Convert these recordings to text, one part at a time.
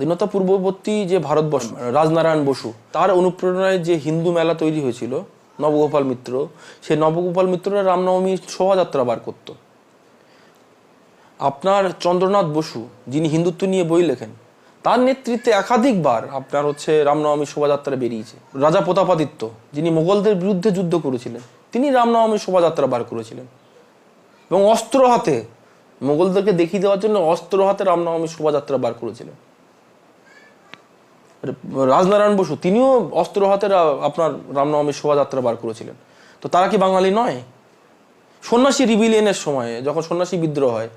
স্বাধীনতা পূর্ববর্তী যে ভারতবর্ষ রাজনারায়ণ বসু তার অনুপ্রেরণায় যে হিন্দু মেলা তৈরি হয়েছিল নবগোপাল মিত্র সেই নবগোপাল মিত্ররা রামনবমী শোভাযাত্রা বার করত। আপনার চন্দ্রনাথ বসু যিনি হিন্দুত্ব নিয়ে বই লেখেন তার নেতৃত্বে একাধিকবার আপনার হচ্ছে রামনবমী শোভাযাত্রা বেরিয়েছে। রাজা প্রতাপাদিত্য যিনি মোগলদের বিরুদ্ধে যুদ্ধ করেছিলেন তিনি রামনবমী শোভাযাত্রা বার করেছিলেন। এবং অস্ত্র হাতে মোগলদেরকে দেখিয়ে দেওয়ার জন্য অস্ত্র হাতে রামনবমী শোভাযাত্রা বার করেছিলেন। রাজনারায়ণ বসু, তিনিও অস্ত্র হাতে আপনার রামনবমীর শোভাযাত্রা বার করেছিলেন। তো তারা কি বাঙালি নয়? সন্ন্যাসী রিবিলিয়নের সময়ে যখন সন্ন্যাসী বিদ্রোহ হয়,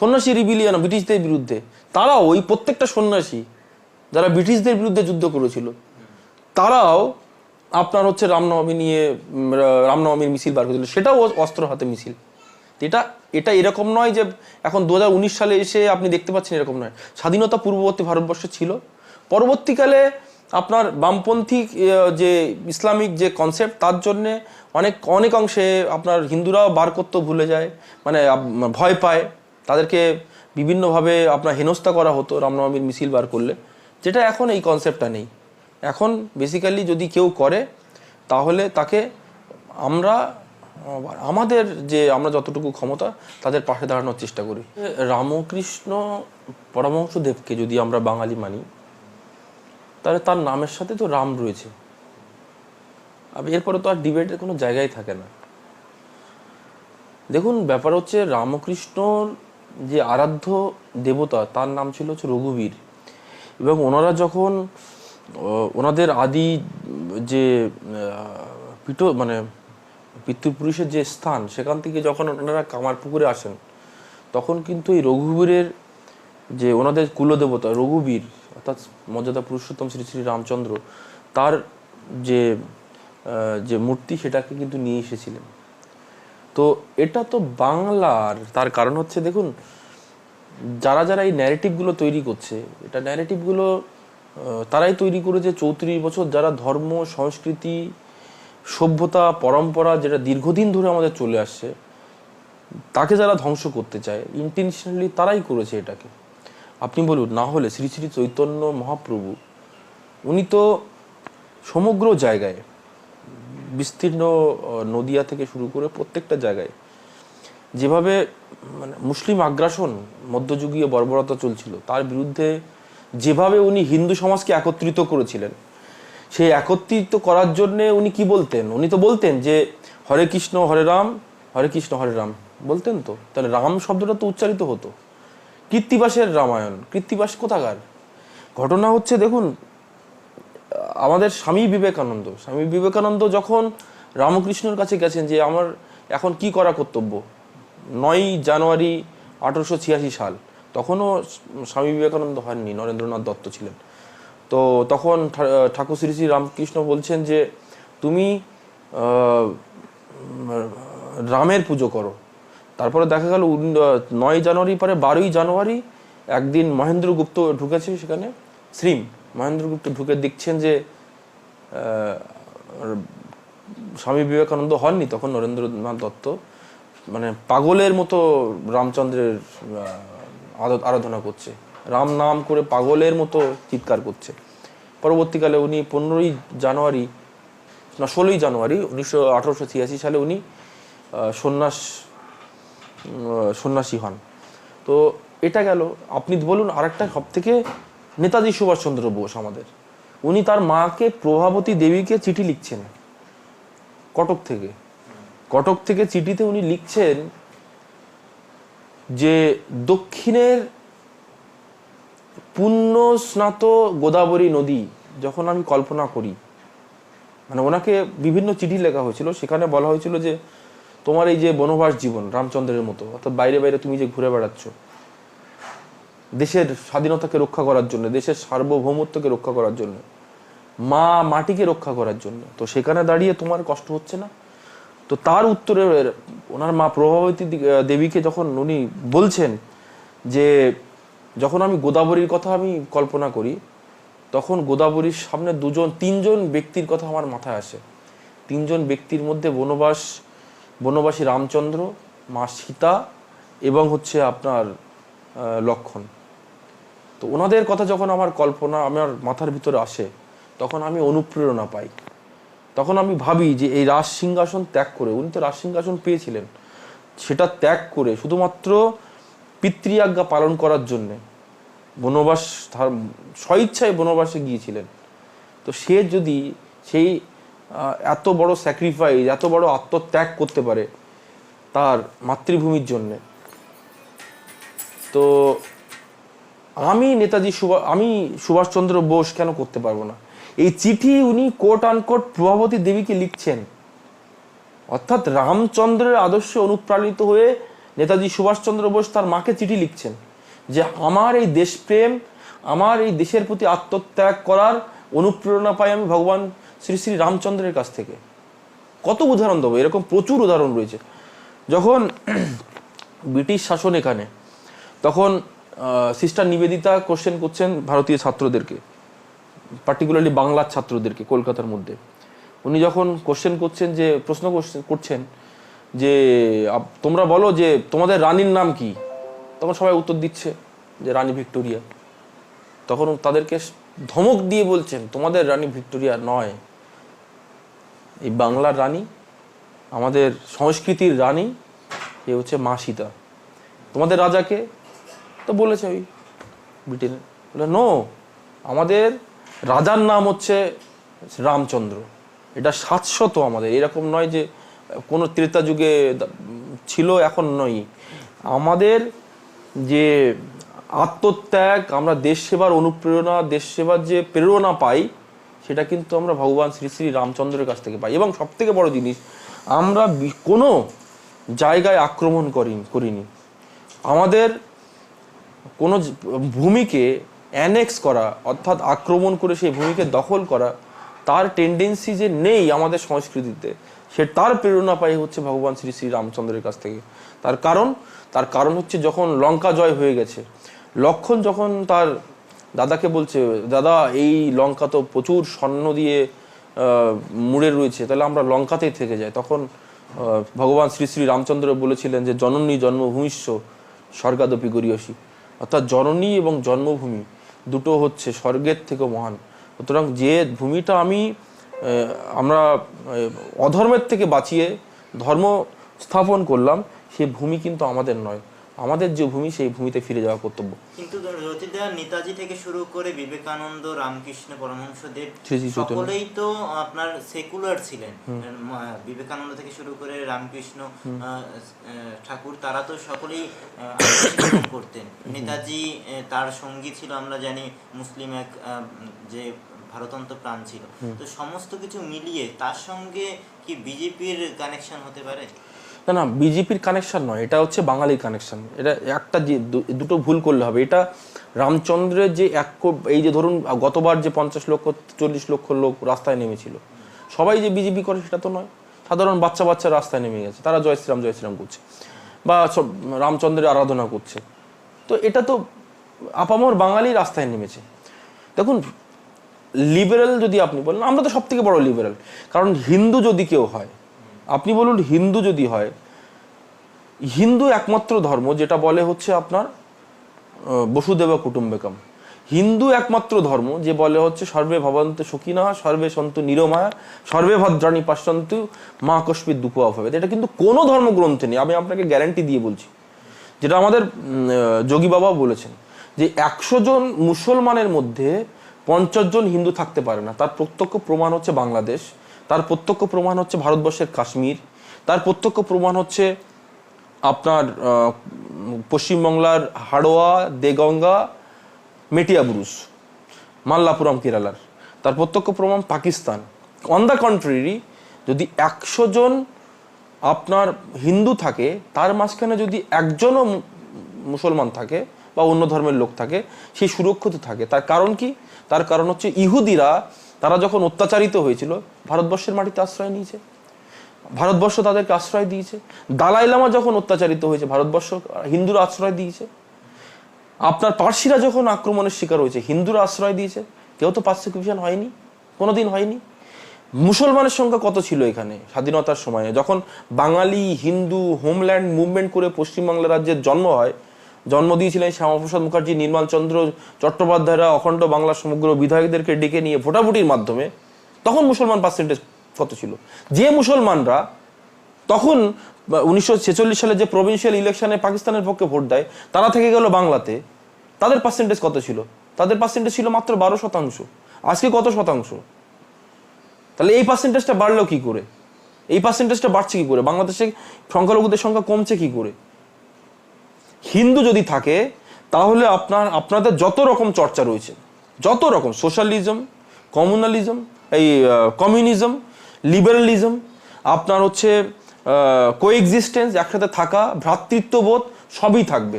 সন্ন্যাসী রিবিলিয়ন ব্রিটিশদের বিরুদ্ধে, তারাও ওই প্রত্যেকটা সন্ন্যাসী যারা ব্রিটিশদের বিরুদ্ধে যুদ্ধ করেছিল, তারাও আপনার হচ্ছে রামনবমী নিয়ে রামনবমীর মিছিল বার করেছিল। সেটাও অস্ত্র হাতে মিছিল। এটা এটা এরকম নয় যে এখন দু হাজার উনিশ সালে এসে আপনি দেখতে পাচ্ছেন এরকম নয়। স্বাধীনতা পূর্ববর্তী ভারতবর্ষে ছিল পরবর্তীকালে আপনার বামপন্থী যে ইসলামিক যে কনসেপ্ট তার জন্যে অনেক অনেক অংশে আপনার হিন্দুরাও বার করতে ভুলে যায়। মানে ভয় পায়। তাদেরকে বিভিন্নভাবে আপনার হেনস্থা করা হতো রামনবমীর মিছিল বার করলে। যেটা এখন এই কনসেপ্টটা নেই। এখন বেসিক্যালি যদি কেউ করে, তাহলে তাকে আমরা, আমাদের যে আমরা যতটুকু ক্ষমতা, তাদের পাশে দাঁড়ানোর চেষ্টা করি। রামকৃষ্ণ পরমহংসদেবকে যদি আমরা বাঙালি মানি তাহলে তার নামের সাথে তো রাম রয়েছে। আর এরপরে তো আর ডিবেটের কোনো জায়গাই থাকে না। দেখুন, ব্যাপার হচ্ছে রামকৃষ্ণর যে আরাধ্য দেবতা, তার নাম ছিল হচ্ছে রঘুবীর। এবং ওনারা যখন ওনাদের আদি যে পিঠ মানে পিতৃপুরুষের যে স্থান, সেখান থেকে যখন ওনারা কামারপুকুরে আসেন, তখন কিন্তু এই রঘুবীরের যে, ওনাদের কুলদেবতা, রঘুবীর অর্থাৎ মর্যাদা পুরুষোত্তম শ্রী শ্রী রামচন্দ্র, তার যে যে মূর্তি সেটাকে কিন্তু নিয়ে এসেছিলেন। তো এটা তো বাংলার, তার কারণ হচ্ছে দেখুন, যারা যারা এই ন্যারেটিভগুলো তৈরি করছে, এটা ন্যারেটিভগুলো তারাই তৈরি করেছে চৌত্রিশ বছর যারা ধর্ম, সংস্কৃতি, সভ্যতা, পরম্পরা যেটা দীর্ঘদিন ধরে আমাদের চলে আসছে, তাকে যারা ধ্বংস করতে চায় ইন্টেনশনালি তারাই করেছে এটাকে। আপনি বলুন, না হলে শ্রী শ্রী চৈতন্য মহাপ্রভু, উনি তো সমগ্র জায়গায়, বিস্তীর্ণ নদিয়া থেকে শুরু করে প্রত্যেকটা জায়গায়, যেভাবে মানে মুসলিম আগ্রাসন মধ্যযুগীয় বর্বরতা চলছিল, তার বিরুদ্ধে যেভাবে উনি হিন্দু সমাজকে একত্রিত করেছিলেন, সেই একত্রিত করার জন্যে উনি কি বলতেন? উনি তো বলতেন যে, হরে কৃষ্ণ, হরে রাম, হরে কৃষ্ণ, হরে রাম। বলতেন তো? তাহলে রাম শব্দটা তো উচ্চারিত হতো। কৃত্তিবাসের রামায়ণ। কৃত্তিবাস কোথাকার? ঘটনা হচ্ছে, দেখুন, আমাদের স্বামী বিবেকানন্দ। স্বামী বিবেকানন্দ যখন রামকৃষ্ণর কাছে গেছেন যে, আমার এখন কি করা কর্তব্য? নয় জানুয়ারি আঠারোশো ছিয়াশি সাল। তখনও স্বামী বিবেকানন্দ হননি, নরেন্দ্রনাথ দত্ত ছিলেন। তো তখন ঠাকুর শ্রী শ্রী রামকৃষ্ণ বলছেন যে, তুমি রামের পুজো করো। তারপরে দেখা গেল নয় জানুয়ারি পরে বারোই জানুয়ারি একদিন মহেন্দ্রগুপ্ত ঢুকেছে সেখানে, শ্রীম মহেন্দ্রগুপ্ত ঢুকে দেখছেন যে স্বামী বিবেকানন্দ হননি, তখন নরেন্দ্রনাথ দত্ত মানে পাগলের মতো রামচন্দ্রের আরাধনা করছে, রাম নাম করে পাগলের মতো চিৎকার করছে। পরবর্তীকালে উনি পনেরোই জানুয়ারি, না, ষোলোই জানুয়ারি উনিশশো আঠারোশো ছিয়াশি সালে উনি সন্ন্যাস সন্ন্যাসী হন। তো এটা গেল। আপনি বলুন আরেকটা সব থেকে নেতাজি সুভাষচন্দ্র বোস আমাদের। উনি তার মাকে প্রভাবতী দেবীকে চিঠি লিখছেন। কটক থেকে। কটক থেকে চিঠিতে উনি লিখছেন যে, দক্ষিণের পুণ্য স্নাত গোদাবরী নদী যখন আমি কল্পনা করি। মানে ওনাকে বিভিন্ন চিঠি লেখা হয়েছিল। সেখানে বলা হয়েছিল যে তোমার এই যে বনবাস জীবন, রামচন্দ্রের মতো, অর্থাৎ বাইরে বাইরে তুমি যে ঘুরে বেড়াচ্ছ, দেশের স্বাধীনতাকে রক্ষা করার জন্য, দেশের সার্বভৌমত্বকে রক্ষা করার জন্য, মা মাটিকে রক্ষা করার জন্য, তো সেখানে দাঁড়িয়ে তোমার কষ্ট হচ্ছে না? তো তার উত্তরে ওনার মা প্রভাবতী দেবীকে যখন উনি বলছেন যে, যখন আমি গোদাবরীর কথা আমি কল্পনা করি, তখন গোদাবরীর সামনে দুজন, তিনজন ব্যক্তির কথা আমার মাথায় আসে। তিনজন ব্যক্তির মধ্যে বনবাস বনবাসী রামচন্দ্র, মা সীতা এবং হচ্ছে আপনার লক্ষণ। তো ওনাদের কথা যখন আমার কল্পনা আমার মাথার ভিতরে আসে, তখন আমি অনুপ্রেরণা পাই। তখন আমি ভাবি যে এই রাজ সিংহাসন ত্যাগ করে, উনি তো রাজ সিংহাসন পেয়েছিলেন, সেটা ত্যাগ করে শুধুমাত্র পিতৃ আজ্ঞা পালন করার জন্যে বনবাস স্বইচ্ছায় বনবাসে গিয়েছিলেন। তো সে যদি সেই এত বড় স্যাক্রিফাইস এত বড় আত্মত্যাগ করতে পারে তার মাতৃভূমির জন্যে। তো আমি নেতাজি সুভাষ আমি সুভাষচন্দ্র বোস কেন করতে পারব না? এই চিঠি উনি কোট আনকোট প্রভাবতী দেবীকে লিখছেন। অর্থাৎ রামচন্দ্রের আদর্শে অনুপ্রাণিত হয়ে নেতাজি সুভাষচন্দ্র বোস তার মাকে চিঠি লিখছেন যে, আমার এই দেশপ্রেম, আমার এই দেশের প্রতি আত্মত্যাগ করার অনুপ্রেরণা পাই আমি ভগবান শ্রী শ্রী রামচন্দ্রের কাছ থেকে। কত উদাহরণ দেবো? এরকম প্রচুর উদাহরণ রয়েছে। যখন ব্রিটিশ শাসন এখানে, তখন সিস্টার নিবেদিতা কোশ্চেন করছেন ভারতীয় ছাত্রদেরকে পার্টিকুলারলি বাংলার ছাত্রদেরকে কলকাতার মধ্যে। উনি যখন কোশ্চেন করছেন যে, প্রশ্ন করছেন- যে তোমরা বলো যে, তোমাদের রানীর নাম কি? তখন সবাই উত্তর দিচ্ছে যে, রানী ভিক্টোরিয়া। তখন তাদেরকে ধমক দিয়ে বলছেন, তোমাদের রানী ভিক্টোরিয়া নয়। এই বাংলার রানী, আমাদের সংস্কৃতির রানী, এ হচ্ছে মা সীতা। তোমাদের রাজাকে তো বলেছে ওই ব্রিটেনে। বলে, নো, আমাদের রাজার নাম হচ্ছে রামচন্দ্র। এটা শাশ্বত আমাদের। এরকম নয় যে কোনো ত্রেতা যুগে ছিল, এখন নয়। আমাদের যে আত্মত্যাগ, আমরা দেশ সেবার অনুপ্রেরণা, দেশ সেবার যে প্রেরণা পাই সেটা কিন্তু আমরা ভগবান শ্রী শ্রী রামচন্দ্রের কাছ থেকে পাই। এবং সব থেকে বড় জিনিস, আমরা কোনো জায়গায় আক্রমণ করি করিনি। আমাদের কোনো ভূমিকে অ্যানেক্স করা, অর্থাৎ আক্রমণ করে সেই ভূমিকে দখল করা, তার টেন্ডেন্সি যে নেই আমাদের সংস্কৃতিতে, সে তার প্রেরণা পাই হচ্ছে ভগবান শ্রী শ্রী রামচন্দ্রের কাছ থেকে। তার কারণ তার কারণ হচ্ছে যখন লঙ্কা জয় হয়ে গেছে, লক্ষণ যখন তার দাদাকে বলছে, দাদা, এই লঙ্কা তো প্রচুর স্বর্ণ দিয়ে মুড়ে রয়েছে, তাহলে আমরা লঙ্কাতেই থেকে যাই। তখন ভগবান শ্রী শ্রী রামচন্দ্র বলেছিলেন যে, জননী জন্মভূমিষ্য স্বর্গাদপি গরিয়সী। অর্থাৎ জননী এবং জন্মভূমি দুটো হচ্ছে স্বর্গের থেকে মহান। সুতরাং যে ভূমিটা আমি আমরা অধর্মের থেকে বাঁচিয়ে ধর্ম স্থাপন করলাম, সে ভূমি কিন্তু আমাদের নয়। আমাদের যে ভূমি সেই ভূমিতে ফিরে যাওয়া কর্তব্য। কিন্তু রচিতা নেতাজি থেকে শুরু করে বিবেকানন্দ রামকৃষ্ণ পরমহংসদেব শ্রী শ্রী সকলেই তো আপনার সেকুলার ছিলেন। বিবেকানন্দ থেকে শুরু করে রামকৃষ্ণ ঠাকুর তারা তো সকলেই করতেন। নেতাজি তার সঙ্গী ছিল আমরা জানি মুসলিম এক যে ভারতন্ত প্রাণ ছিল। তো সমস্ত কিছু মিলিয়ে তার সঙ্গে কি বিজেপির কানেকশন হতে পারে? না না বিজেপির কানেকশন নয়, এটা হচ্ছে বাঙালির কানেকশন এটা একটা যে দুটো ভুল করলে হবে। এটা রামচন্দ্রের যে এক এই যে ধরুন, গতবার যে পঞ্চাশ লক্ষ, চল্লিশ লক্ষ লোক রাস্তায় নেমেছিল, সবাই যে বিজেপি করে সেটা তো নয়। সাধারণ বাচ্চা বাচ্চা রাস্তায় নেমে গেছে, তারা জয় শ্রীরাম জয় শ্রীরাম করছে বা সব রামচন্দ্রের আরাধনা করছে। তো এটা তো আপামর বাঙালি রাস্তায় নেমেছে। দেখুন লিবারেল যদি আপনি বলেন, আমরা তো সব থেকে বড় লিবারেল কারণ হিন্দু যদি কেউ হয় আপনি বলুন হিন্দু যদি হয়, হিন্দু একমাত্র ধর্ম যেটা বলে হচ্ছে আপনার বসুদেব কুটুম্বেকম। হিন্দু একমাত্র ধর্ম যে বলে হচ্ছে, সর্বে ভবন্ত সুখিনা, সর্বে সন্তু নিরমায়া, সর্বে ভদ্রাণী পাশন্তু মা কস্মিত দুঃখ অভাবে এটা কিন্তু কোনো ধর্মগ্রন্থে নেই। আমি আপনাকে গ্যারান্টি দিয়ে বলছি। যেটা আমাদের যোগী বাবা বলেছেন যে একশো জন মুসলমানের মধ্যে পঞ্চাশ জন হিন্দু থাকতে পারে না। তার প্রত্যক্ষ প্রমাণ হচ্ছে বাংলাদেশ। তার প্রত্যক্ষ প্রমাণ হচ্ছে ভারতবর্ষের কাশ্মীর। তার প্রত্যক্ষ প্রমাণ হচ্ছে আপনার পশ্চিমবাংলার হাড়োয়া, দেগঙ্গা মেটিয়াবুরুস মাল্লাপুরম কেরালার। তার প্রত্যক্ষ প্রমাণ পাকিস্তান। অন দ্য কন্ট্রারি যদি একশো জন আপনার হিন্দু থাকে, তার মাঝখানে যদি একজনও মুসলমান থাকে বা অন্য ধর্মের লোক থাকে, সে সুরক্ষিত থাকে। তার কারণ কি? তার কারণ হচ্ছে ইহুদিরা তারা যখন অত্যাচারিত হয়েছিল, ভারতবর্ষের মাটিতে আশ্রয় নিয়েছে। ভারতবর্ষ তাদেরকে আশ্রয় দিয়েছে। দালাই লামা যখন অত্যাচারিত হয়েছে, ভারতবর্ষ হিন্দুরা আশ্রয় দিয়েছে। আপনার পার্সিরা যখন আক্রমণের শিকার হয়েছে, হিন্দুরা আশ্রয় দিয়েছে। কেউ তো পার্সিকিউশন হয়নি, কোনোদিন হয়নি। মুসলমানের সংখ্যা কত ছিল এখানে, স্বাধীনতার সময়ে? যখন বাঙালি, হিন্দু, হোমল্যান্ড মুভমেন্ট করে পশ্চিমবাংলা রাজ্যের জন্ম হয় জন্ম দিয়েছিলেন শ্যামাপ্রসাদ মুখার্জি, নির্মল চন্দ্র চট্টোপাধ্যায়রা অখণ্ড বাংলার সমগ্র বিধায়কদেরকে ডেকে নিয়ে ভোটাভুটির মাধ্যমে তখন মুসলমান পার্সেন্টেজ কত ছিল? যে মুসলমানরা তখন, উনিশশো ছেচল্লিশ সালে যে প্রভিন্সিয়াল ইলেকশনে পাকিস্তানের পক্ষে ভোট দেয়, তারা থেকে গেল বাংলাতে। তাদের পার্সেন্টেজ কত ছিল? তাদের পার্সেন্টেজ ছিল মাত্র বারো শতাংশ। আজকে কত শতাংশ? তাহলে এই পার্সেন্টেজটা বাড়লো কি করে? এই পার্সেন্টেজটা বাড়ছে কি করে? বাংলাদেশে সংখ্যালঘুদের সংখ্যা কমছে কি করে? হিন্দু যদি থাকে, তাহলে আপনার, আপনাদের যত রকম চর্চা রয়েছে, যত রকম সোশ্যালিজম, কমিউনালিজম, এই কমিউনিজম, লিবারালিজম, আপনার হচ্ছে কোএক্সিস্টেন্স একসাথে থাকা, ভ্রাতৃত্ববোধ, সবই থাকবে।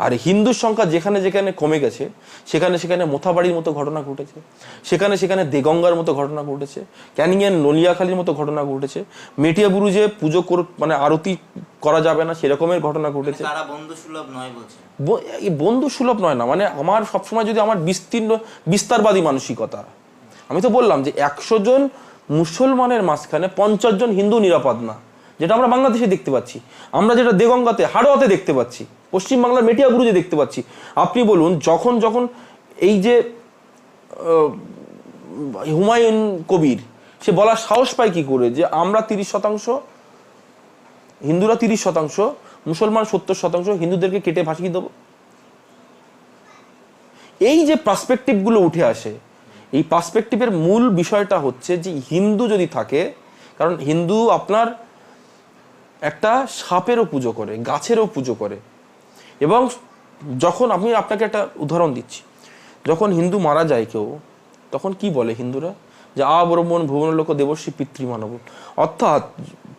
আর হিন্দুর সংখ্যা যেখানে যেখানে কমে গেছে সেখানে সেখানে মোথাবাড়ির মতো ঘটনা ঘটেছে সেখানে সেখানে দেগঙ্গার মতো ঘটনা ঘটেছে ক্যানিংয়ের নলিয়াখালীর মতো ঘটনা ঘটেছে মেটিয়া বুরুজে পুজো কর মানে আরতি করা যাবে না সেরকমের ঘটনা ঘটেছে। তারা বন্ধু সুলভ নয় বন্ধু সুলভ নয় না মানে আমার সবসময় যদি আমার বিস্তীর্ণ বিস্তারবাদী মানসিকতা আমি তো বললাম যে একশো জন মুসলমানের মাঝখানে পঞ্চাশ জন হিন্দু নিরাপদ না যেটা আমরা বাংলাদেশে দেখতে পাচ্ছি আমরা যেটা দেগঙ্গাতে হাড়োয়াতে দেখতে পাচ্ছি পশ্চিমবাংলার মেটিয়াবুরুজে দেখতে পাচ্ছি। আপনি বলুন, যখন যখন এই যে হুমায়ুন কবির, সে বলার সাহস পায় কি করে? যে আমরা তিরিশ শতাংশ, হিন্দুরা তিরিশ শতাংশ, মুসলমান সত্তর শতাংশ, হিন্দুদেরকে কেটে ভাসিয়ে দেবো? এই যে পার্সপেক্টিভগুলো উঠে আসে, এই পার্সপেক্টিভের মূল বিষয়টা হচ্ছে যে হিন্দু যদি থাকে, কারণ হিন্দু আপনার একটা সাপেরও পুজো করে, গাছেরও পুজো করে এবং যখন আমি আপনাকে একটা উদাহরণ দিচ্ছি, যখন হিন্দু মারা যায় কেউ, তখন কি বলে হিন্দুরা? যে আ ব্রহ্মণ ভুবন লোক দেবশ্রী পিতৃমানব। অর্থাৎ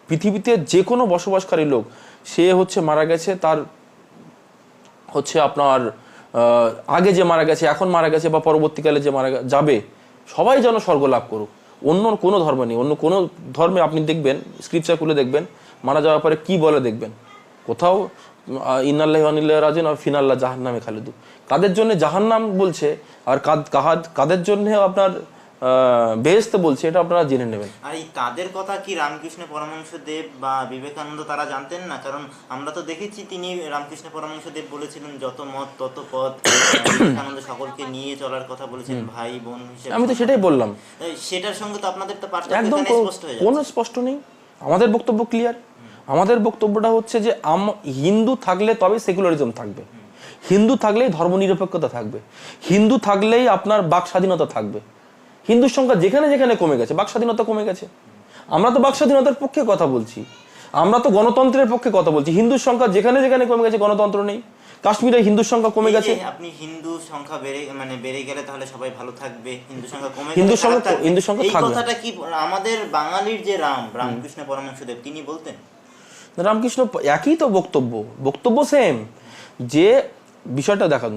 পৃথিবীতে যে কোনো বসবাসকারী লোক, সে হচ্ছে মারা গেছে, তার হচ্ছে আপনার আগে যে মারা গেছে, এখন মারা গেছে বা পরবর্তীকালে যে মারা যাবে, সবাই যেন স্বর্গ লাভ করুক। অন্য কোনো ধর্ম নেই, অন্য কোনো ধর্মে আপনি দেখবেন স্ক্রিপচার খুলে দেখবেন, মারা যাওয়ার পরে কি বলে দেখবেন? কোথাও ইনাল্লাহ আনিল্লাহ রাজেন আর ফিনাল্লাহ জাহান্নামে খালিদু কাদের জন্য জাহান্নাম বলছে আর কাদ- কাহাদ- কাদের জন্য আপনার বেহেস্তে বলছে এটা আপনারা জেনে নেবেন। আর এই তাদের কথা কি রামকৃষ্ণ পরমহংস দেব বা বিবেকানন্দ তারা জানতেন না? কারণ আমরা তো দেখেছি তিনি রামকৃষ্ণ পরমহংস দেব বলেছিলেন যত মত তত পথ। বিবেকানন্দ সকলকে নিয়ে চলার কথা বলেছেন ভাই বোন হিসেবে। আমি তো সেটাই বললাম। সেটার সঙ্গে তো আপনাদের তো পার্থক্য একদম স্পষ্ট হয়ে যাচ্ছে। কোনো স্পষ্ট নেই। আমাদের বক্তব্য ক্লিয়ার আমাদের বক্তব্যটা হচ্ছে যে আম- হিন্দু থাকলে তবে সেকুলারিজম থাকবে। হিন্দু থাকলেই ধর্মনিরপেক্ষতা থাকবে। হিন্দু থাকলেই আপনার বাক স্বাধীনতা থাকবে। হিন্দুর সংখ্যা যেখানে যেখানে কমে গেছে বাক স্বাধীনতা কমে গেছে। আমরা তো বাক স্বাধীনতার পক্ষে কথা বলছি। আমরা তো গণতন্ত্রের পক্ষে কথা বলছি। হিন্দুর সংখ্যা যেখানে যেখানে কমে গেছে গণতন্ত্র নেই। কাশ্মীরে হিন্দুর সংখ্যা কমে গেছে। আপনি হিন্দু সংখ্যা বেড়ে মানে বেড়ে গেলে তাহলে সবাই ভালো থাকবে হিন্দু সংখ্যা কমে হিন্দু সংখ্যা- হিন্দু সংখ্যা এই কথাটা কি আমাদের বাঙালির যে রাম রামকৃষ্ণ পরমহংসদেব তিনি বলতেন? রামকৃষ্ণ একই তো বক্তব্য বক্তব্য সেম যে বিষয়টা দেখান,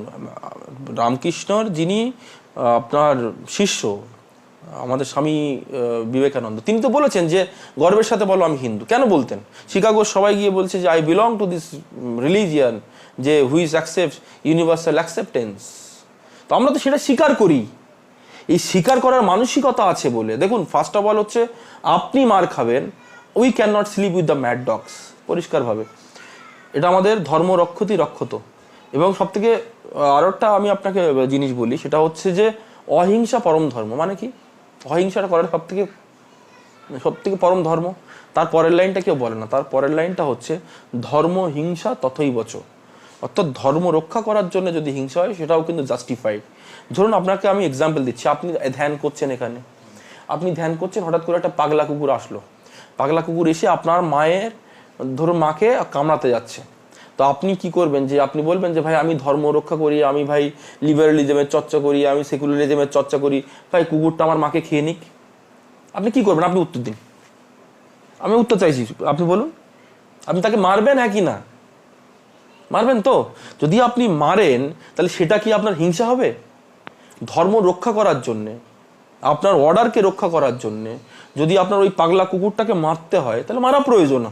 রামকৃষ্ণর যিনি আপনার শিষ্য, আমাদের স্বামী বিবেকানন্দ, তিনি তো বলেছেন যে গর্বের সাথে বলো আমি হিন্দু। কেন বলতেন? শিকাগোর সবাই গিয়ে বলছে যে I belong to this religion যে হুইজ অ্যাকসেপ্ট ইউনিভার্সাল অ্যাকসেপ্টেন্স তো আমরা তো সেটা স্বীকার করি। এই স্বীকার করার মানসিকতা আছে বলে। দেখুন ফার্স্ট অফ অল হচ্ছে, আপনি মার খাবেন we can not sleep with the mad dogs পরিষ্কারভাবে। এটা আমাদের ধর্ম রক্ষতি রক্ষত। এবং সব থেকে আরও একটা আমি আপনাকে জিনিস বলি, সেটা হচ্ছে যে অহিংসা পরম ধর্ম। মানে কি? অহিংসাটা করার সব থেকে সব থেকে পরম ধর্ম। তার পরের লাইনটা কেউ বলে না। তার পরের লাইনটা হচ্ছে, ধর্ম হিংসা তথই বচ। অর্থাৎ ধর্ম রক্ষা করার জন্য যদি হিংসা হয়, সেটাও কিন্তু জাস্টিফাইড ধরুন আপনাকে আমি এক্সাম্পল দিচ্ছি। আপনি ধ্যান করছেন এখানে। আপনি ধ্যান করছেন, হঠাৎ করে একটা পাগলা কুকুর আসলো। পাগলা কুকুর এসে আপনার মায়ের, ধরুন মাকে কামড়াতে যাচ্ছে। তো আপনি কি করবেন যে আপনি বলবেন যে, ভাই, আমি ধর্ম রক্ষা করি, আমি ভাই লিবারালিজমের চর্চা করি, আমি সেকুলারিজমের চর্চা করি। ভাই, কুকুরটা আমার মাকে খেয়ে নিক। আপনি কি করবেন? আপনি উত্তর দিন। আমি উত্তর চাইছি, আপনি বলুন। আপনি তাকে মারবেন হ্যাঁ কি না? মারবেন তো? যদি আপনি মারেন, তাহলে সেটা কি আপনার হিংসা হবে? ধর্ম রক্ষা করার জন্যে আপনার অর্ডারকে রক্ষা করার জন্যে যদি আপনার ওই পাগলা কুকুরটাকে মারতে হয় তাহলে মারা প্রয়োজন।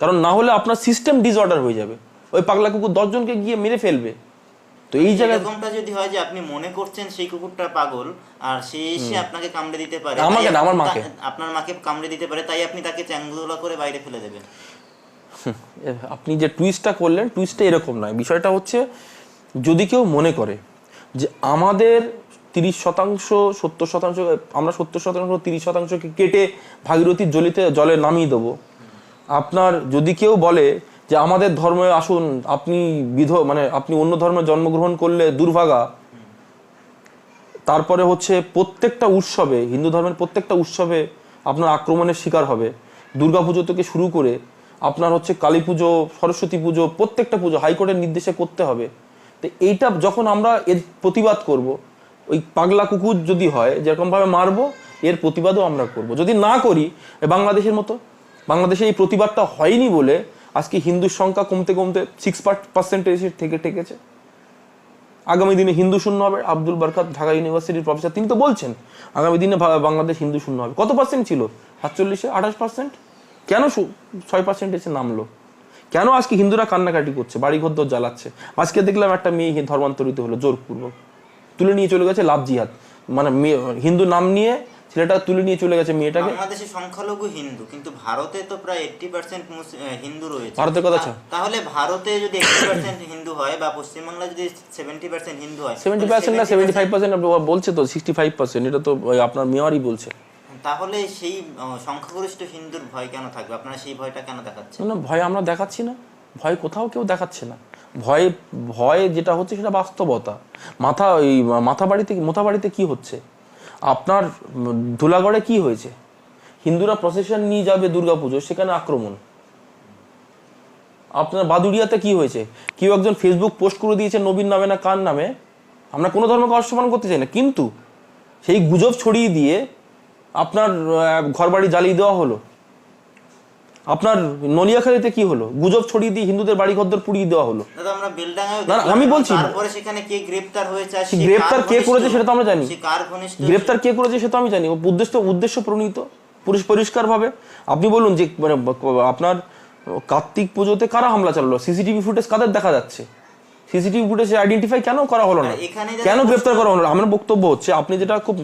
কারণ না হলে আপনার সিস্টেম ডিসঅর্ডার হয়ে যাবে। ওই পাগলা কুকুর দশজনকে গিয়ে মেরে ফেলবে। তো এই জায়গায় এরকমটা যদি হয় যে আপনি মনে করছেন সেই কুকুরটা পাগল আর সে এসে আপনাকে কামড়ে দিতে পারে আমাকে না, আমার মাকে। আপনার মাকে কামড়ে দিতে পারে তাই আপনি তাকে চ্যাংদোলা করে বাইরে ফেলে দেবেন। আপনি যে টুইস্টটা করলেন টুইস্টটা এরকম নয়। বিষয়টা হচ্ছে যদি কেউ মনে করে যে আমাদের তিরিশ শতাংশ, সত্তর শতাংশ, আমরা সত্তর শতাংশ, তিরিশ শতাংশকে কেটে ভাগীরথীর জলিতে, জলে নামিয়ে দেবো। আপনার, যদি কেউ বলে যে আমাদের ধর্মে আসুন, আপনি বিধ মানে আপনি অন্য ধর্মে জন্মগ্রহণ করলে দুর্ভাগা, তারপরে হচ্ছে প্রত্যেকটা উৎসবে, হিন্দু ধর্মের প্রত্যেকটা উৎসবে আপনার আক্রমণের শিকার হবে। দুর্গাপুজো থেকে শুরু করে আপনার হচ্ছে কালী পুজো, সরস্বতী পুজো, প্রত্যেকটা পুজো হাইকোর্টের নির্দেশে করতে হবে। তো এইটা যখন আমরা এর প্রতিবাদ করব ওই পাগলা কুকুর যদি হয়, যেরকমভাবে মারবো, এর প্রতিবাদও আমরা করব। যদি না করি বাংলাদেশের মতো, বাংলাদেশে এই প্রতিবাদটা হয়নি বলে আজকে হিন্দুর সংখ্যা কমতে কমতে সিক্স পার্সেন্টেজ থেকে ঠেকেছে। আগামী দিনে হিন্দু শূন্য হবে, আব্দুল বারকাত, ঢাকা ইউনিভার্সিটির প্রফেসর। তিনি তো বলছেন, আগামী দিনে বাংলাদেশ হিন্দু শূন্য হবে। কত পার্সেন্ট ছিল? সাতচল্লিশে? আঠাশ পার্সেন্ট কেন ছয় পার্সেন্ট এসে নামলো? কেন আজকে হিন্দুরা কান্নাকাটি করছে বাড়ি ঘর দর জ্বালাচ্ছে? আজকে দেখলাম একটা মেয়ে ধর্মান্তরিত হলো, জোরপূর্বক। তুলে নিয়ে চলে গেছে লাভ জিহাদ। মানে হিন্দু নাম নিয়ে ছেলেটা তুলে নিয়ে চলে গেছে মেয়েটাকে। বাংলাদেশে সংখ্যালঘু হিন্দু কিন্তু ভারতে তো প্রায় এইট্টি পার্সেন্ট হিন্দু রয়েছে। ভারতের কথা তা- তাহলে ভারতে যদি এইট্টি পার্সেন্ট হিন্দু হয় বা পশ্চিমবাংলা যদি সেভেন্টি পার্সেন্ট হিন্দু হয় সেভেন্টি তাহলে পার্সেন্ট না 70% সেভেন্টি ফাইভ পার্সেন্ট বলছে তো সিক্সটি ফাইভ পার্সেন্ট এটা তো আপনার মেয়রই বলছে। তাহলে সেই সংখ্যাগরিষ্ঠ হিন্দুর ভয় কেন থাকবে? আপনারা সেই ভয়টা কেন দেখাচ্ছেন? না ভয় আমরা দেখাচ্ছি না। ভয় কোথাও কেউ দেখাচ্ছে না। ভয়ে, ভয় যেটা হচ্ছে সেটা বাস্তবতা। মাথা ওই মাথা বাড়িতে মাথা বাড়িতে কি হচ্ছে? আপনার ধুলাগড়ে কি হয়েছে? হিন্দুরা প্রসেশন নিয়ে যাবে দুর্গাপুজো সেখানে আক্রমণ। আপনার বাদুড়িয়াতে কি হয়েছে? কেউ একজন ফেসবুক পোস্ট করে দিয়েছে, নবীন নামে না কার নামে? আমরা কোনো ধর্মকে অসম্মান করতে চাই না, কিন্তু সেই গুজব ছড়িয়ে দিয়ে আপনার ঘর বাড়ি জ্বালিয়ে দেওয়া হলো। আপনার নলিয়াখালীতে কি হলো? গুজব ছড়িয়ে দিয়ে হিন্দুদের বাড়ি ঘরদর পুড়িয়ে দেওয়া হলো। দাদা আমরা বেলডাঙ্গায় না, না, আমি বলছি। তারপরে সেখানে কে গ্রেফতার হয়েছে আর সে সে গ্রেফতার কে করেছে সেটা তো আমরা জানি। গ্রেপ্তার কে করেছে সেটা আমি জানি। উদ্দেশ্য উদ্দেশ্য প্রণীত পুলিশ পরিষ্কারভাবে। আপনি বলুন যে মানে আপনার কার্তিক পুজোতে কারা হামলা চালালো? সিসিটিভি ফুটেজ কাদের দেখা যাচ্ছে? সিসিটিভি ফুটেজ আইডেন্টিফাই কেন করা হলো না? এখানে কেন গ্রেপ্তার করা হলো না? আমার বক্তব্য হচ্ছে আপনি যেটা খুব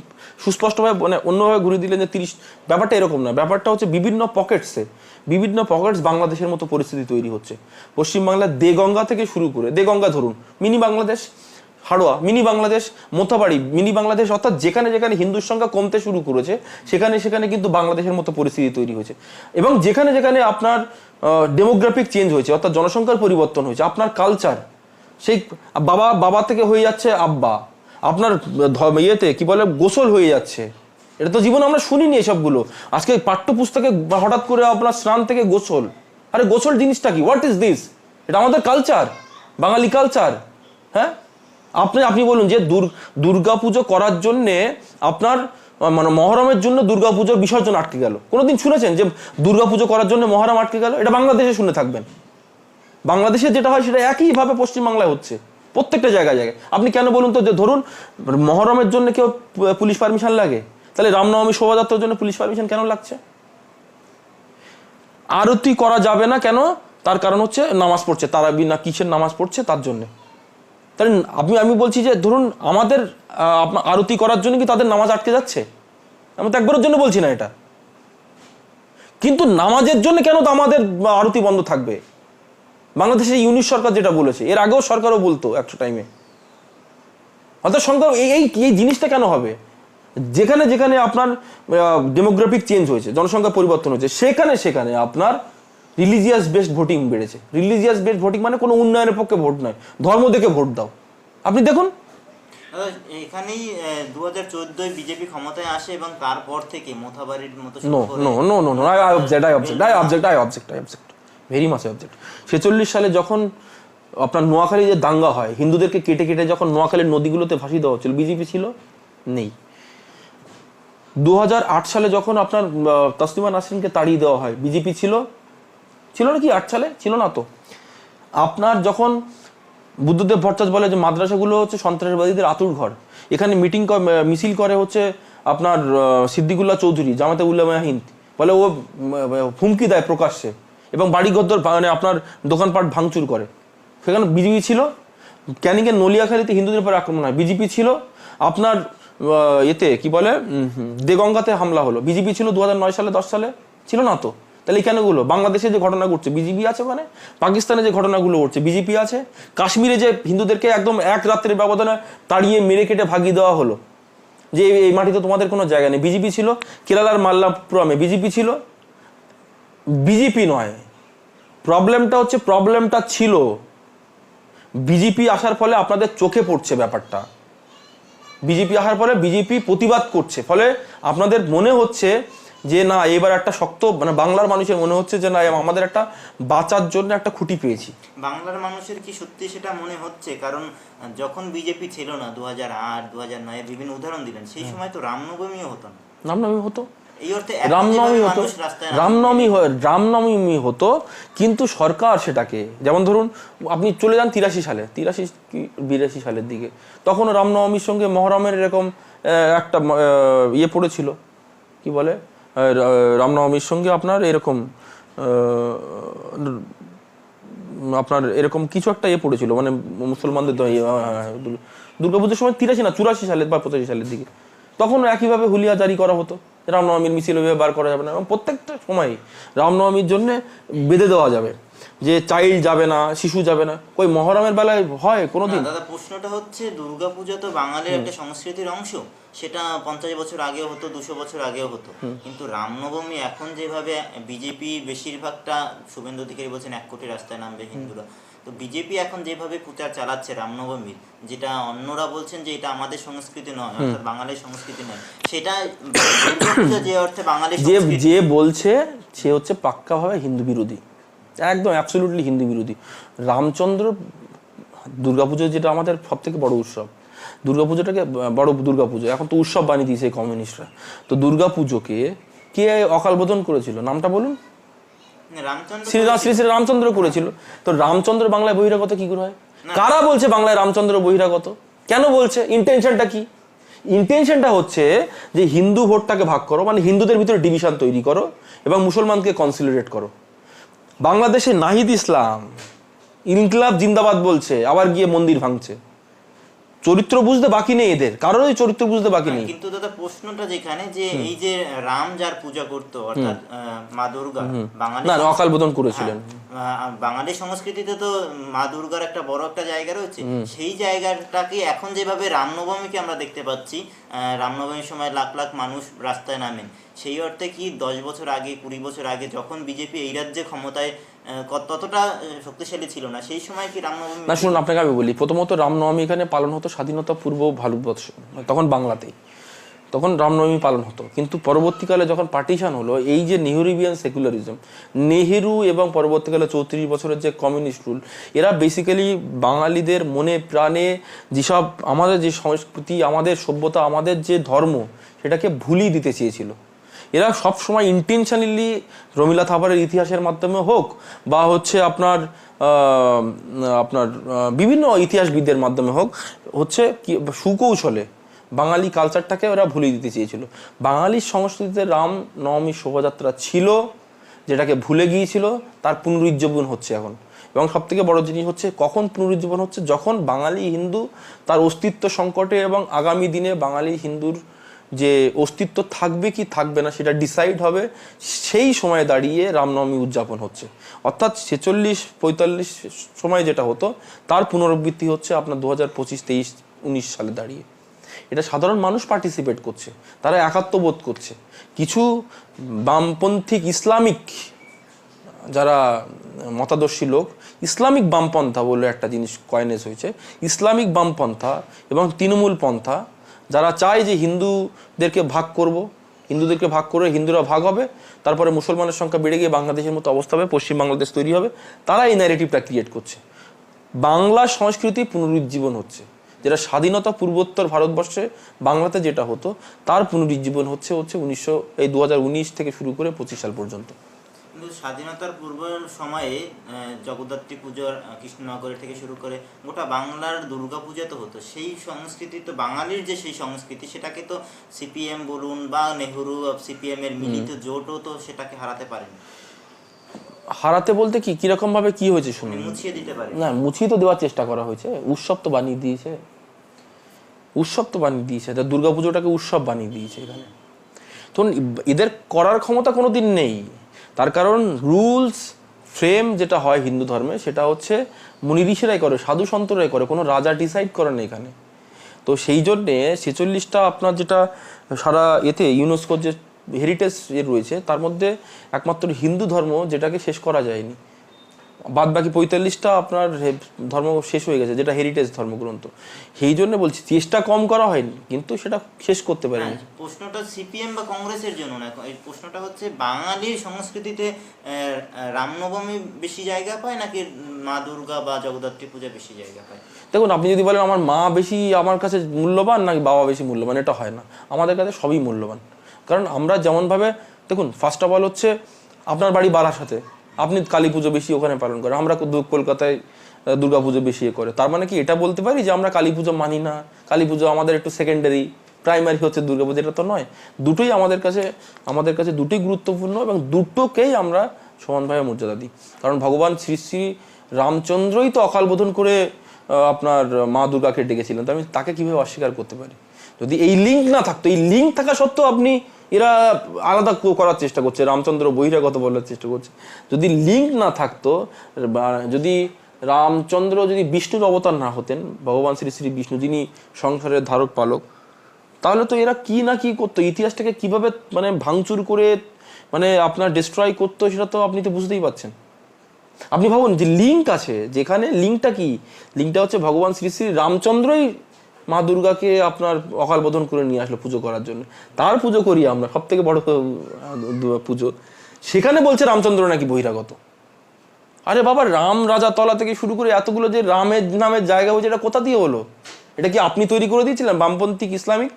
সুস্পষ্টভাবে মানে অন্যভাবে ঘুরে দিলেন যে তিরিশ ব্যাপারটা এরকম না। ব্যাপারটা হচ্ছে বিভিন্ন পকেটসে বিভিন্ন পকেটস বাংলাদেশের মতো পরিস্থিতি তৈরি হচ্ছে। পশ্চিমবাংলার দেগঙ্গা থেকে শুরু করে, দেগঙ্গা ধরুন, mini Bangladesh, Haroa, mini Bangladesh, Mothabari, mini Bangladesh অর্থাৎ যেখানে যেখানে হিন্দুর সংখ্যা কমতে শুরু করেছে, সেখানে সেখানে কিন্তু বাংলাদেশের মতো পরিস্থিতি তৈরি হয়েছে। এবং যেখানে যেখানে আপনার ডেমোগ্রাফিক চেঞ্জ হয়েছে, অর্থাৎ জনসংখ্যার পরিবর্তন হয়েছে, আপনার কালচার সেই বাবা বাবা থেকে হয়ে যাচ্ছে আব্বা, আপনার ইয়েতে কি বলে, গোসল হয়ে যাচ্ছে। এটা তো জীবনে আমরা শুনিনি এসবগুলো। আজকে পাঠ্যপুস্তকে হঠাৎ করে আপনার স্নান থেকে গোসল। আরে গোসল জিনিসটা কি? হোয়াট ইজ দিস এটা আমাদের কালচার বাঙালি কালচার হ্যাঁ? আপনি আপনি বলুন যে দুর, দুর্গাপুজো করার জন্যে আপনার মানে মহরমের জন্য দুর্গাপুজোর বিসর্জন আটকে গেল। কোনোদিন শুনেছেন যে দুর্গাপুজো করার জন্য মহরম আটকে গেল? এটা বাংলাদেশে শুনে থাকবেন। বাংলাদেশে যেটা হয় সেটা একইভাবে পশ্চিমবাংলায় হচ্ছে, প্রত্যেকটা জায়গায় জায়গায়। আপনি কেন বলুন তো যে ধরুন মহরমের জন্য কেউ পুলিশ পারমিশন লাগে? তাহলে রামনবমী শোভাযাত্রার জন্য পুলিশ পারমিশন কেন লাগছে? আরতি করা যাবে না কেন? তার কারণ হচ্ছে নামাজ পড়ছে তারা না কিসের নামাজ পড়ছে তার জন্য। তাহলে আমি আমি বলছি যে ধরুন আমাদের আরতি করার জন্য কি তাদের নামাজ আটকে যাচ্ছে? আমি তো একবারের জন্য বলছি না এটা। কিন্তু নামাজের জন্য কেন তো আমাদের আরতি বন্ধ থাকবে? বাংলাদেশের ইউনিট সরকার যেটা বলেছে, এর আগেও সরকারও বলতো একটা টাইমে অর্থাৎ সরকার এই এই জিনিসটা কেন হবে? যেখানে যেখানে আপনার ডেমোগ্রাফিক চেঞ্জ হয়েছে জনসংখ্যা পরিবর্তন হয়েছে সেখানে সেখানে আপনার রিলিজিয়াস বেসড ভোটিং বেড়েছে। রিলিজিয়াস বেসড ভোটিং মানে কোনো উন্নয়নের পক্ষে ভোট নয় ধর্ম দেখে ভোট দাও। আপনি দেখুন। এখানেই দু হাজার চোদ্দোয় বিজেপি ক্ষমতায় আসে এবং তারপর থেকে মোথাবাড়ির মতো no no no no no I object I object I object I object I object very much object ছেচল্লিশ সালে যখন আপনার নোয়াখালী যে দাঙ্গা হয় হিন্দুদেরকে কেটে কেটে যখন নোয়াখালীর নদীগুলোতে ভাসিয়ে দেওয়া হচ্ছিল বিজেপি ছিল? নেই। দু হাজার আট সালে যখন আপনার তসলিমা নাসরিনকে তাড়িয়ে দেওয়া হয়, বিজেপি ছিল? ছিল না কি আট সালে? ছিল না তো। আপনার যখন বুদ্ধদেব ভট্টাচার্য বলে যে মাদ্রাসাগুলো হচ্ছে সন্ত্রাসবাদীদের আতুর ঘর, এখানে মিটিং মিছিল করে হচ্ছে আপনার সিদ্দিকুল্লাহ চৌধুরী, জামাতে উল্লামা হিন্দ। বলে ও হুমকি দেয় প্রকাশ্যে এবং বাড়ি ঘরদর মানে আপনার দোকানপাট ভাঙচুর করে। সেখানে বিজেপি ছিল। ক্যানিংয়ের নলিয়াখালীতে হিন্দুদের উপর আক্রমণ হয়। বিজেপি ছিল। আপনার এতে, কি বলে? দেগঙ্গাতে হামলা হলো। বিজেপি ছিল দু সালে, দশ সালে। ছিল না তো? তাহলে কেনগুলো বাংলাদেশে যে ঘটনা ঘটছে বিজেপি আছে মানে পাকিস্তানে যে ঘটনাগুলো ঘটছে বিজেপি আছে? কাশ্মীরে যে হিন্দুদেরকে একদম এক রাত্রের ব্যবধানে তাড়িয়ে মেরে কেটে ভাগিয়ে দেওয়া হলো। যে এই মাটিতে তোমাদের কোনো জায়গা নেই। বিজেপি ছিল কেরালার মাল্লাপুরমে। বিজেপি ছিল? বিজেপি নয়। প্রবলেমটা হচ্ছে, প্রবলেমটা ছিল। বিজেপি আসার ফলে আপনাদের চোখে পড়ছে ব্যাপারটা। বিজেপি আসার ফলে বিজেপি প্রতিবাদ করছে। ফলে আপনাদের মনে হচ্ছে যে না এবার একটা শক্ত মানে বাংলার মানুষের মনে হচ্ছে যে না আমাদের একটা বাঁচার জন্য একটা খুঁটি পেয়েছি। বাংলার মানুষের কি সত্যি সেটা মনে হচ্ছে? কারণ যখন বিজেপি ছিল না দু হাজার আট দু হাজার নয় বিভিন্ন উদাহরণ দিলেন সেই সময় তো রামনবমীও হতো না। রামনবমী হতো। রামনবমী হতো রামনবমী হয়- রামনবমী হতো কিন্তু সরকার সেটাকে যেমন ধরুন আপনি চলে যান তিরাশি সালে তিরাশি কি বিরাশি সালের দিকে তখন রামনবমীর সঙ্গে মহরমের এরকম একটা ইয়ে পড়েছিল কি বলে রামনবমীর সঙ্গে আপনার এরকম আপনার এরকম কিছু একটা ইয়ে পড়েছিল মানে মুসলমানদের ইয়ে, দুর- দুর্গাপুজোর সময় তিরাশি না চুরাশি সালের বা পঁচাশি সালের দিকে। তখন একইভাবে হুলিয়া জারি করা হতো রামনবমীর মিছিল ওইভাবে বার করা যাবে না। এবং প্রত্যেকটা সময় রামনবমীর জন্য বেঁধে দেওয়া যাবে যে চাইল্ড যাবে না শিশু যাবে না। কই মহরমের বেলায় হয় কোনোদিন? দাদা প্রশ্নটা হচ্ছে দুর্গাপূজা তো বাঙালির একটা সংস্কৃতির অংশ। সেটা পঞ্চাশ বছর আগেও হতো দুশো বছর আগেও হতো। কিন্তু রামনবমী এখন যেভাবে বিজেপি বেশিরভাগটা শুভেন্দু অধিকারী বলছেন এক কোটি রাস্তায় নামবে হিন্দুরা। তো বিজেপি এখন যেভাবে প্রচার চালাচ্ছে রামনবমীর যেটা অন্যরা বলছেন যে এটা আমাদের সংস্কৃতি নয় অর্থাৎ বাঙালির সংস্কৃতি নয় সেটা যে অর্থে বাঙালির যে যে বলছে সে হচ্ছে পাক্কাভাবে হিন্দু বিরোধী একদম অ্যাবসলিউটলি হিন্দু বিরোধী। রামচন্দ্র দুর্গাপুজো যেটা আমাদের সব থেকে বড় উৎসব দুর্গাপুজোটাকে বড় দুর্গাপুজো এখন তো উৎসব বানিয়ে দিয়েছে কমিউনিস্টরা তো দুর্গাপুজোকে কে অকাল বোধন করেছিল নামটা বলুন? শ্রী শ্রী শ্রী রামচন্দ্র করেছিল। তো রামচন্দ্র বাংলায় বহিরাগত কি করে হয়? কারা বলছে বাংলায় রামচন্দ্র বহিরাগত? কেন বলছে? ইন্টেনশনটা কি? ইন্টেনশনটা হচ্ছে যে হিন্দু ভোটটাকে ভাগ করো মানে হিন্দুদের ভিতরে ডিভিশন তৈরি করো এবং মুসলমানকে কনসিলিডেট করো। বাংলাদেশে নাহিদ ইসলাম ইনকলাব জিন্দাবাদ বলছে আবার গিয়ে মন্দির ভাঙছে। চরিত্র বুঝতে বাকি নেই এদের। কারোরই চরিত্র বুঝতে বাকি নেই। কিন্তু দাদা প্রশ্নটা যেখানে যে এই যে রাম যার পূজা করতো অর্থাৎ মা দুর্গা বাঙালি না অকাল বোধন করেছিলেন। হ্যাঁ, বাঙালি সংস্কৃতিতে তো মা দুর্গার একটা বড় একটা জায়গা রয়েছে। সেই জায়গাটাকে এখন যেভাবে রামনবমীকে আমরা দেখতে পাচ্ছি রামনবমীর সময় লাখ লাখ মানুষ রাস্তায় নামেন। সেই অর্থে কি দশ বছর আগে কুড়ি বছর আগে যখন বিজেপি এই রাজ্যে ক্ষমতায় ততটা শক্তিশালী ছিল না। সেই সময় কি রামনবমী না, শুনুন, আপনাকে আমি বলি, প্রথমত রামনবমী এখানে পালন হতো স্বাধীনতা পূর্ব ভারতবর্ষ, তখন বাংলাতেই। তখন রামনবমী পালন হতো। কিন্তু পরবর্তীকালে যখন পার্টিশন হলো, এই যে নেহরুবিয়ান সেকুলারিজম, নেহেরু এবং পরবর্তীকালে চৌত্রিশ বছরের যে কমিউনিস্ট রুল, এরা বেসিক্যালি বাঙালিদের মনে প্রাণে যেসব আমাদের যে সংস্কৃতি, আমাদের সভ্যতা, আমাদের যে ধর্ম, সেটাকে ভুলিয়ে দিতে চেয়েছিল। এরা সব সময় ইন্টেনশনালি রমিলা থাপারের ইতিহাসের মাধ্যমে হোক বা হচ্ছে আপনার আপনার বিভিন্ন ইতিহাসবিদদের মাধ্যমে হোক, হচ্ছে কি, সুকৌশলে বাঙালি কালচারটাকে ওরা ভুলিয়ে দিতে চেয়েছিল। বাঙালির সংস্কৃতিতে রাম নবমী শোভাযাত্রা ছিল, যেটাকে ভুলে গিয়েছিল, তার পুনরুজ্জীবন হচ্ছে এখন। এবং সব থেকে বড় জিনিস হচ্ছে, কখন পুনরুজ্জীবন হচ্ছে? যখন বাঙালি হিন্দু তার অস্তিত্ব সংকটে এবং আগামী দিনে বাঙালি হিন্দুর যে অস্তিত্ব থাকবে কি থাকবে না সেটা ডিসাইড হবে, সেই সময় দাঁড়িয়ে রামনবমী উদযাপন হচ্ছে। অর্থাৎ ছেচল্লিশ, পঁয়তাল্লিশ সময় যেটা হতো, তার পুনরাবৃত্তি হচ্ছে আপনার দু হাজার পঁচিশ, তেইশ, উনিশ সালে দাঁড়িয়ে। এটা সাধারণ মানুষ পার্টিসিপেট করছে, তারা একাত্মবোধ করছে। কিছু বামপন্থী ইসলামিক যারা মতাদর্শী লোক, ইসলামিক বামপন্থা বলে একটা জিনিস কয়েনেজ হয়েছে, ইসলামিক বামপন্থা এবং তৃণমূল পন্থা যারা চায় যে হিন্দুদেরকে ভাগ করব, হিন্দুদেরকে ভাগ করে হিন্দুরা ভাগ হবে, তারপরে মুসলমানের সংখ্যা বেড়ে গিয়ে বাংলাদেশের মতো অবস্থা হবে, পশ্চিম বাংলাদেশ তৈরি হবে তারা এই ন্যারেটিভটা ক্রিয়েট করছে। বাংলা সংস্কৃতি পুনরুজ্জীবন হচ্ছে। যেটা স্বাধীনতা পূর্বোত্তর ভারতবর্ষে বাংলাতে যেটা হতো, তার পুনরুজ্জীবন হচ্ছে হচ্ছে উনিশশো, এই দু হাজার উনিশ থেকে শুরু করে পঁচিশ সাল পর্যন্ত। স্বাধীনতার পূর্ব সময়ে জগদ্ধাত্রী পুজোর আহ, কৃষ্ণনগরের থেকে শুরু করে গোটা বাংলার দুর্গা পূজা তো হতো। সেই সংস্কৃতি তো বাঙালির যে সেই সংস্কৃতি সেটাকে তো সিপিএম বলুন বা নেহরু সিপিএম এর মিলিত জোটও তো সেটাকে হারাতে পারেনি। হারাতে বলতে কি কীরকম ভাবে কি হয়েছে শুনুন। মুছিয়ে দিতে পারে। না মুছিয়ে তো দেওয়ার চেষ্টা করা হয়েছে। উৎসব তো বানিয়ে দিয়েছে। উৎসব তো বানিয়ে দিয়েছে। তা দুর্গাপুজোটাকে উৎসব বানিয়ে দিয়েছে এখানে। তো এদের করার ক্ষমতা কোনোদিন নেই। তার কারণ রুলস, ফ্রেম যেটা হয় হিন্দু ধর্মে, সেটা হচ্ছে মুনি ঋষিরাই করে, সাধু সন্তরাই করে, কোনো রাজা ডিসাইড করে না এখানে। তো সেই জন্যে ছেচল্লিশটা আপনার যেটা সারা এতে ইউনেস্কোর যে হেরিটেজ রয়েছে, তার মধ্যে একমাত্র হিন্দু ধর্ম যেটাকে শেষ করা যায়নি। বাদ বাকি পঁয়তাল্লিশটা আপনার ধর্ম শেষ হয়ে গেছে যেটা হেরিটেজ ধর্মগ্রন্থ। সেই জন্য বলছি চেষ্টা কম করা হয়নি কিন্তু সেটা শেষ করতে পারেনি। হ্যাঁ, প্রশ্নটা সিপিএম বা কংগ্রেসের জন্য না এই প্রশ্নটা হচ্ছে বাঙালির সংস্কৃতিতে রামনবমী বেশি জায়গা পায় নাকি মা দুর্গা বা জগদ্ধাত্রী পূজা বেশি জায়গা পায়? দেখুন আপনি যদি বলেন আমার মা বেশি আমার কাছে মূল্যবান নাকি বাবা বেশি মূল্যবান এটা হয় না। আমাদের কাছে সবই মূল্যবান। কারণ আমরা যেমনভাবে দেখুন ফার্স্ট অফ অল হচ্ছে আপনার বাড়ি বারাসাতে আপনি কালী পুজো বেশি ওখানে পালন করেন, আমরা কলকাতায় দুর্গা পুজো বেশি এ করে। তার মানে কি এটা বলতে পারি যে আমরা কালী পুজো মানি না? কালী পুজো আমাদের একটু সেকেন্ডারি প্রাইমারি হচ্ছে দুর্গা পুজো এটা তো নয়। দুটোই আমাদের কাছে আমাদের কাছে দুটোই গুরুত্বপূর্ণ এবং দুটোকেই আমরা সমানভাবে মর্যাদা দিই। কারণ ভগবান শ্রী শ্রী রামচন্দ্রই তো অকাল বোধন করে আপনার মা দুর্গাকে ডেকেছিলেন। তো আমি তাকে কীভাবে অস্বীকার করতে পারি? যদি এই লিঙ্ক না থাকতো, এই লিঙ্ক থাকা সত্ত্বেও আপনি এরা আলাদা করার চেষ্টা করছে, রামচন্দ্র বহিরাগত বলার চেষ্টা করছে। যদি লিঙ্ক না থাকতো যদি রামচন্দ্র যদি বিষ্ণুর অবতার না হতেন, ভগবান শ্রী শ্রী বিষ্ণু যিনি সংসারের ধারক পালক, তাহলে তো এরা কি না কি করতো? ইতিহাসটাকে কীভাবে মানে ভাঙচুর করে মানে আপনার ডিস্ট্রয় করতো, সেটা তো আপনি তো বুঝতেই পারছেন। আপনি ভাবুন যে লিঙ্ক আছে, যেখানে লিঙ্কটা কি? লিঙ্কটা হচ্ছে ভগবান শ্রী শ্রী রামচন্দ্রই মা দুর্গাকে আপনার অকাল বোধন করে নিয়ে আসলো পুজো করার জন্য। তার পুজো করি আমরা সব থেকে বড় পুজো। সেখানে বলছে রামচন্দ্র নাকি বহিরাগত। আরে বাবা, রাম রাজা তলা থেকে শুরু করে এতগুলো যে রামের নামের জায়গা হয়েছে, এটা কোথা দিয়ে হলো? এটা কি আপনি তৈরি করে দিয়েছিলেন, বামপন্থী ইসলামিক?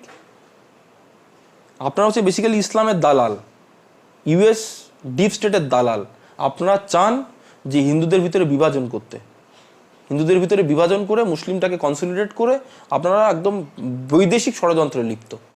আপনারা হচ্ছে বেসিক্যালি ইসলামের দালাল। ইউএস ডিপ স্টেটের দালাল। আপনারা চান যে হিন্দুদের ভিতরে বিভাজন করতে। হিন্দুদের ভিতরে বিভাজন করে মুসলিমটাকে কনসলিডেট করে আপনারা একদম বৈদেশিক ষড়যন্ত্রে লিপ্ত।